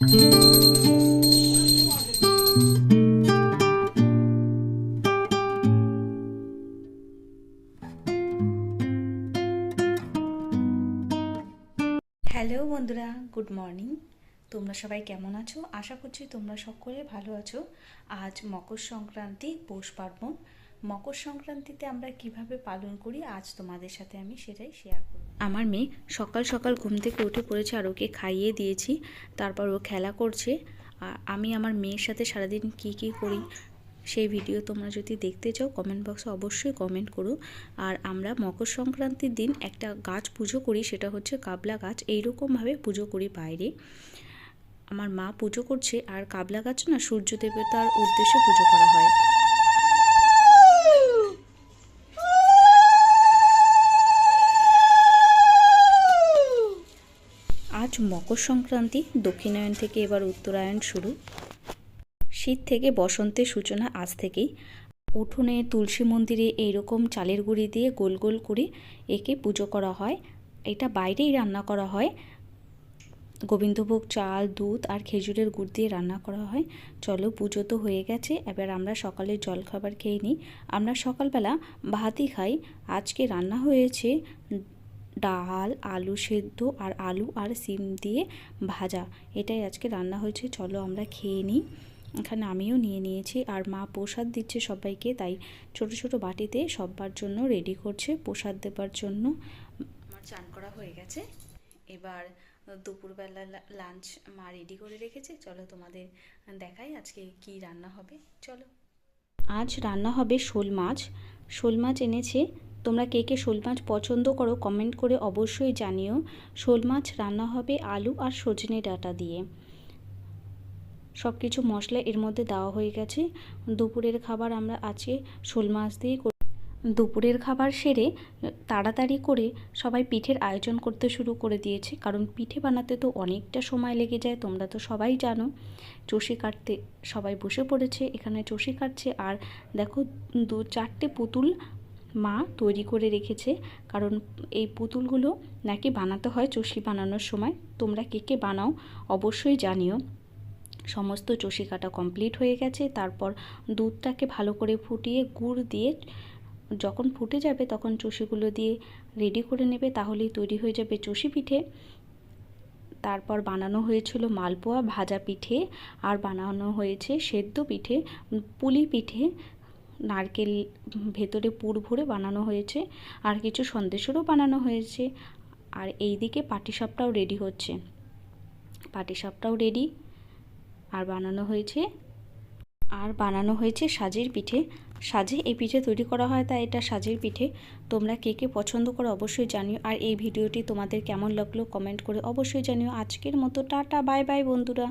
Hello বন্ধুরা, good morning. তোমরা সবাই কেমন আছো? আশা করছি তোমরা সকলে ভালো আছো। আজ মকর সংক্রান্তি, পৌষ পার্বণ। মকর সংক্রান্তিতে আমরা কীভাবে পালন করি, আজ তোমাদের সাথে আমি সেটাই শেয়ার করব। আমার মেয়ে সকাল সকাল ঘুম থেকে উঠে পড়েছে আর ওকে খাইয়ে দিয়েছি, তারপর ও খেলা করছে। আর আমি আমার মেয়ের সাথে সারাদিন কি কি করি, সেই ভিডিও তোমরা যদি দেখতে চাও কমেন্ট বক্সে অবশ্যই কমেন্ট করো। আর আমরা মকর সংক্রান্তির দিন একটা গাছ পুজো করি, সেটা হচ্ছে কাবলা গাছ। এইরকমভাবে পুজো করি বাইরে। আমার মা পুজো করছে, আর কাবলা গাছ না সূর্য দেবতার উদ্দেশ্যে পুজো করা হয়। মকর সংক্রান্তি, দক্ষিণায়ন থেকে এবার উত্তরায়ণ শুরু। শীত থেকে বসন্তের সূচনা আজ থেকেই। উঠোনে তুলসী মন্দিরে এইরকম চালের গুঁড়ি দিয়ে গোল গোল করে একে পুজো করা হয়। এটা বাইরেই রান্না করা হয়। গোবিন্দভোগ চাল, দুধ আর খেজুরের গুড় দিয়ে রান্না করা হয়। চলো, পুজো তো হয়ে গেছে। এবার আমরা সকালে জলখাবার খেয়ে নিই। আমরা সকালবেলা ভাতই খাই। আজকে রান্না হয়েছে ডাল আলু সেদ্ধ আর আলু আর সিম দিয়ে ভাজা। এটাই আজকে রান্না হয়েছে। চলো আমরা খেয়ে নিই। এখানে আমিও নিয়ে নিয়েছি আর মা প্রসাদ দিচ্ছে সবাইকে তাই ছোট ছোট বাটিতে সবার জন্য রেডি করছে প্রসাদ দেবার জন্য। আমার চান করা হয়ে গেছে। এবার দুপুরবেলা লাঞ্চ মা রেডি করে রেখেছে। চলো তোমাদের দেখাই আজকে কি রান্না হবে। চলো। আজ রান্না হবে শোল মাছ। শোল মাছ এনেছে তোমরা কে কে শোল মাছ পছন্দ করো কমেন্ট করে অবশ্যই জানিও। শোল মাছ রান্না হবে আলু আর সজনে ডাঁটা দিয়ে। সব কিছু মশলা এর মধ্যে দেওয়া হয়ে গেছে। দুপুরের খাবার আমরা আজকে শোল মাছ দিয়ে দুপুরের খাবার সেরে তাড়াতাড়ি করে সবাই পিঠের আয়োজন করতে শুরু করে দিয়েছে। কারণ পিঠে বানাতে তো অনেকটা সময় লেগে যায়, তোমরা তো সবাই জানো। চষি কাটতে সবাই বসে পড়েছে, এখানে চষি কাটছে। আর দেখো দু চারটে পুতুল মা তৈরি করে রেখেছে। কারণ এই পুতুলগুলো নাকি বানাতে হয় চষি বানানোর সময়। তোমরা কে কে বানাও অবশ্যই জানিও। সমস্ত চষি কাটা কমপ্লিট হয়ে গেছে। তারপর দুধটাকে ভালো করে ফুটিয়ে গুড় দিয়ে যখন ফুটে যাবে তখন চষিগুলো দিয়ে রেডি করে নেবে। তাহলেই তৈরি হয়ে যাবে চষি পিঠে। তারপর বানানো হয়েছিল মালপোয়া ভাজা পিঠে। আর বানানো হয়েছে সেদ্ধ পিঠে, পুলি পিঠে। নারকেল ভেতরে পুর ভরে বানানো হয়েছে আর কিছু সন্দেশেরও বানানো হয়েছে। আর এই দিকে পাটিসাপটাও রেডি হচ্ছে। পাটিসাপটাও রেডি আর বানানো হয়েছে। আর বানানো হয়েছে সাজের পিঠে। সাজে এই পিঠে তৈরি করা হয় তাই এটা সাজের পিঠে। তোমরা কে কে পছন্দ করো অবশ্যই জানিও। আর এই ভিডিওটি তোমাদের কেমন লাগল কমেন্ট করে অবশ্যই জানিও। আজকের মতো টাটা, বাই বাই বন্ধুরা।